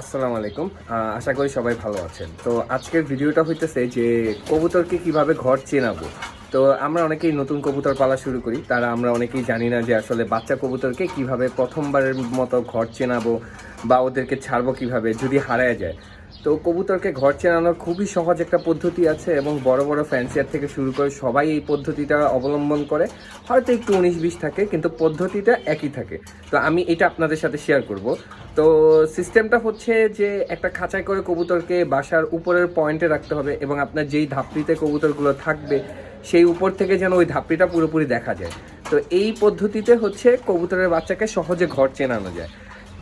আসসালামু আলাইকুম। আশা করি সবাই ভালো আছেন। তো আজকের ভিডিওটা হইতেছে যে কবুতরকে কীভাবে ঘর চেনাবো। তো আমরা অনেকেই নতুন কবুতর পালা শুরু করি। তারা আমরা অনেকেই জানি না যে আসলে বাচ্চা কবুতরকে কীভাবে প্রথমবারের মতো ঘর চেনাবো বা ওদেরকে ছাড়বো কীভাবে যদি হারায় যায়। তো কবুতরকে ঘর চেনানোর খুবই সহজ একটা পদ্ধতি আছে এবং বড় বড় ফ্যান্সিয়ার থেকে শুরু করে সবাই এই পদ্ধতিটা অবলম্বন করে। হয়তো একটু উনিশ বিশ থাকে, কিন্তু পদ্ধতিটা একই থাকে। তো আমি এটা আপনাদের সাথে শেয়ার করব। তো সিস্টেমটা হচ্ছে যে একটা খাঁচায় করে কবুতরকে বাসার উপরের পয়েন্টে রাখতে হবে এবং আপনার যেই ধাপড়িতে কবুতরগুলো থাকবে, সেই উপর থেকে যেন ওই ধাপড়িটা পুরোপুরি দেখা যায়। তো এই পদ্ধতিতে হচ্ছে কবুতরের বাচ্চাকে সহজে ঘর চেনানো যায়।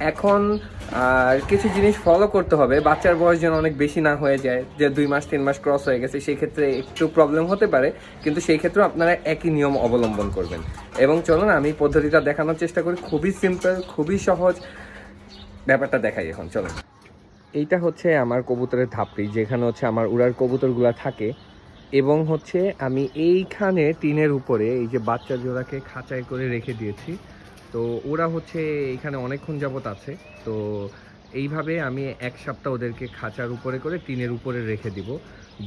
এখন, আর কিছু জিনিস ফলো করতে হবে। বাচ্চার বয়স যেন অনেক বেশি না হয়ে যায়, যে দুই মাস, তিন মাস ক্রস হয়ে গেছে, সেই ক্ষেত্রে একটু প্রবলেম হতে পারে। কিন্তু সেই ক্ষেত্রে আপনারা একই নিয়ম অবলম্বন করবেন। এবং চলুন, আমি পদ্ধতিটা দেখানোর চেষ্টা করি। খুবই সিম্পল খুবই সহজ। ব্যাপারটা দেখাই এখন, চলুন। এইটা হচ্ছে আমার কবুতরের ধাপড়ি, যেখানে হচ্ছে আমার উড়ার কবুতরগুলো থাকে। এবং হচ্ছে আমি এইখানে টিনের উপরে এই যে বাচ্চা জোড়াকে খাঁচাই করে রেখে দিয়েছি। তো ওরা হচ্ছে এখানে অনেকক্ষণ যাবত আছে। তো এইভাবে আমি এক সপ্তাহ ওদেরকে খাঁচার উপরে করে টিনের উপরে রেখে দিব,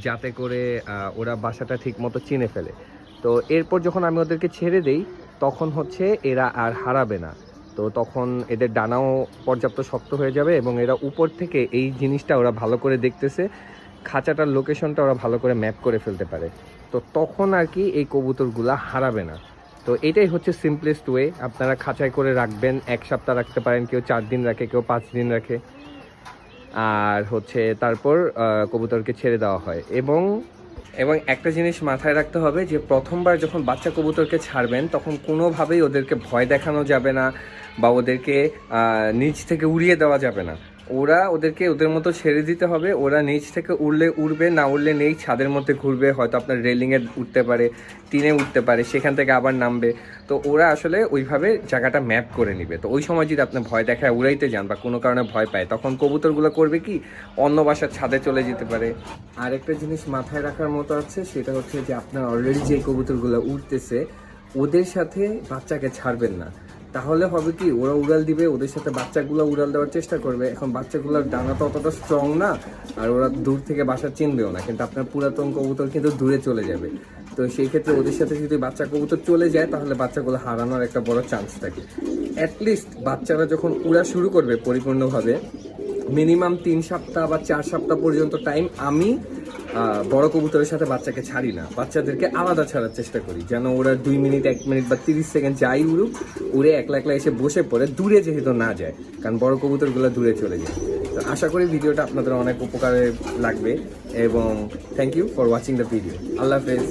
যাতে করে ওরা বাসাটা ঠিক মতো চিনে ফেলে। তো এরপর যখন আমি ওদেরকে ছেড়ে দেই, তখন হচ্ছে এরা আর হারাবে না। তো তখন এদের ডানাও পর্যাপ্ত শক্ত হয়ে যাবে এবং এরা উপর থেকে এই জিনিসটা ওরা ভালো করে দেখতেছে, খাঁচাটার লোকেশনটা ওরা ভালো করে ম্যাপ করে ফেলতে পারে। তো তখন আর কি এই কবুতরগুলা হারাবে না। তো এটাই হচ্ছে সিম্পলেস্ট ওয়ে আপনারা খাঁচায় করে রাখবেন, এক সপ্তাহ রাখতে পারেন, কেউ চার দিন রাখে, কেউ পাঁচ দিন রাখে। আর হচ্ছে তারপর কবুতরকে ছেড়ে দেওয়া হয়। এবং এবং একটা জিনিস মাথায় রাখতে হবে যে, প্রথমবার যখন বাচ্চা কবুতরকে ছাড়বেন, তখন কোনোভাবেই ওদেরকে ভয় দেখানো যাবে না বা ওদেরকে নিচ থেকে উড়িয়ে দেওয়া যাবে না। ওরা ওদেরকে ওদের মতো ছেড়ে দিতে হবে। ওরা নিচ থেকে উড়লে উড়বে, না উড়লে নেই। ছাদের মধ্যে ঘুরবে, হয়তো আপনার রেলিংয়ে উঠতে পারে, টিনে উঠতে পারে, সেখান থেকে আবার নামবে। তো ওরা আসলে ওইভাবে জায়গাটা ম্যাপ করে নিবে। তো ওই সময় যদি আপনি ভয় দেখায় উড়াইতে যান বা কোনো কারণে ভয় পায়, তখন কবুতরগুলো করবে কি? অন্য বাসার ছাদে চলে যেতে পারে। আর একটা জিনিস মাথায় রাখার মতো আছে, সেটা হচ্ছে যে আপনার অলরেডি যে কবুতরগুলো উঠতেছে ওদের সাথে বাচ্চাকে ছাড়বেন না। তাহলে হবে কি, ওরা উড়াল দিবে, ওদের সাথে বাচ্চাগুলো উড়াল দেওয়ার চেষ্টা করবে। এখন বাচ্চাগুলোর ডানা তো অতটা স্ট্রং না, আর ওরা দূর থেকে বাসা চিনবেও না, কিন্তু আপনার পুরাতন কবুতর কিন্তু দূরে চলে যাবে। তো সেই ক্ষেত্রে ওদের সাথে যদি বাচ্চা কবুতর চলে যায়, তাহলে বাচ্চাগুলো হারানোর একটা বড় চান্স থাকে। অ্যাটলিস্ট বাচ্চারা যখন উড়া শুরু করবে পরিপূর্ণভাবে মিনিমাম তিন সপ্তাহ বা চার সপ্তাহ পর্যন্ত টাইম আমি বড় কবুতরের সাথে বাচ্চাকে ছাড়ি না। বাচ্চাদেরকে আলাদা ছাড়ার চেষ্টা করি, যেন ওরা দুই মিনিট, এক মিনিট বা তিরিশ সেকেন্ড যাই উড়ুক, উড়ে একলা একলা এসে বসে পড়ে, দূরে যেহেতু না যায়, কারণ বড় কবুতরগুলো দূরে চলে যায়। তো আশা করি ভিডিওটা আপনাদের অনেক উপকারে লাগবে, এবং thank you for watching the video আল্লাহ হাফেজ।